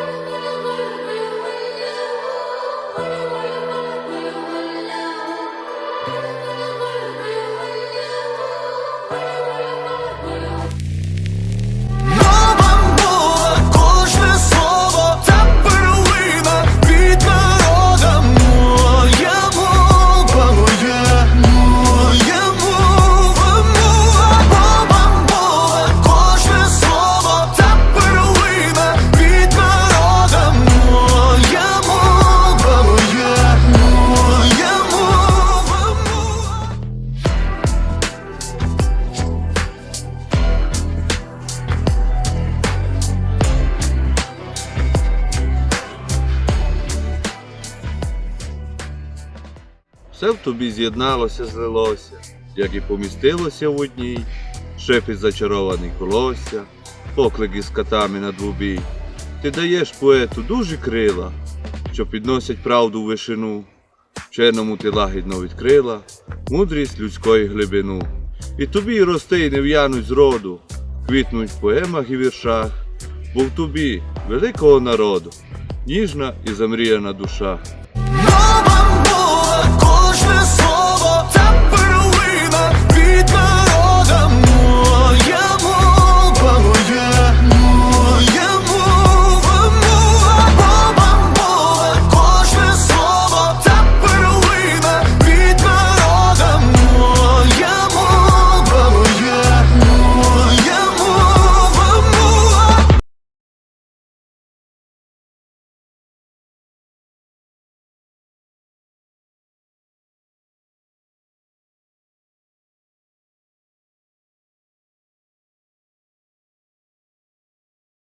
Música Все в тобі з'єдналося, злилося, як і помістилося в одній, шепіт зачарований колосся, поклик із катами на двобій. Ти даєш поету дуже крила, що підносять правду в вишину, вченому ти лагідно відкрила мудрість людської глибину. І тобі рости, й не в'януть зроду, квітнуть в поемах і віршах, бо в тобі великого народу, ніжна і замріяна душа.